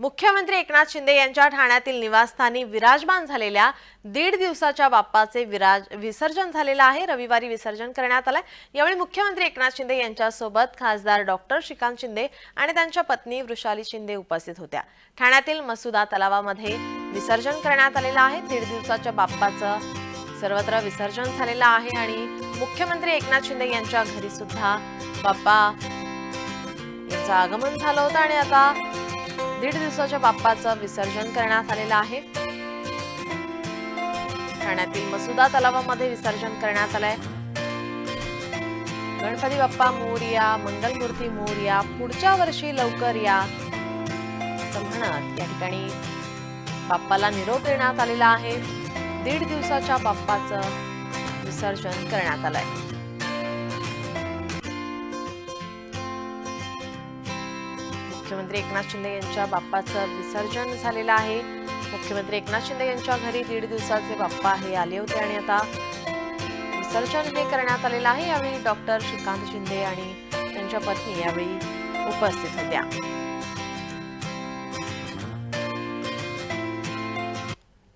मुख्यमंत्री एकनाथ शिंदे यांच्या ठाण्यातील निवासस्थानी विराजमान झालेल्या दीड दिवसाच्या बाप्पाचे विराज विसर्जन झालेलं आहे. रविवारी विसर्जन करण्यात आलंय. यावेळी मुख्यमंत्री एकनाथ शिंदे यांच्यासोबत खासदार डॉक्टर श्रीकांत शिंदे आणि त्यांच्या पत्नी वृषाली शिंदे उपस्थित होत्या. ठाण्यातील मसुदा तलावामध्ये विसर्जन करण्यात आलेलं आहे. दीड दिवसाच्या बाप्पाचं सर्वत्र विसर्जन झालेलं आहे आणि मुख्यमंत्री एकनाथ शिंदे यांच्या घरी सुद्धा बाप्पा यांचं आगमन झालं होतं आणि आता दीड दिवसाच्या बाप्पाचं विसर्जन करण्यात आलेलं आहे. ठाण्यातील मसुदा तलावामध्ये विसर्जन करण्यात आलंय. गणपती बाप्पा मोरया मंगलमूर्ती मोरया पुढच्या वर्षी लवकर या असं म्हणत या ठिकाणी बाप्पाला निरोप देण्यात आलेला आहे. दीड दिवसाच्या बाप्पाचं विसर्जन करण्यात आलंय. मुख्यमंत्री एकनाथ शिंदे यांच्या बाप्पाचं विसर्जन झालेलं आहे. मुख्यमंत्री एकनाथ शिंदे यांच्या घरी दीड दिवसाचे बाप्पा हे आले होते आणि आता विसर्जन हे करण्यात आलेलं आहे. यावेळी डॉक्टर श्रीकांत शिंदे आणि त्यांच्या पत्नी यावेळी उपस्थित होत्या.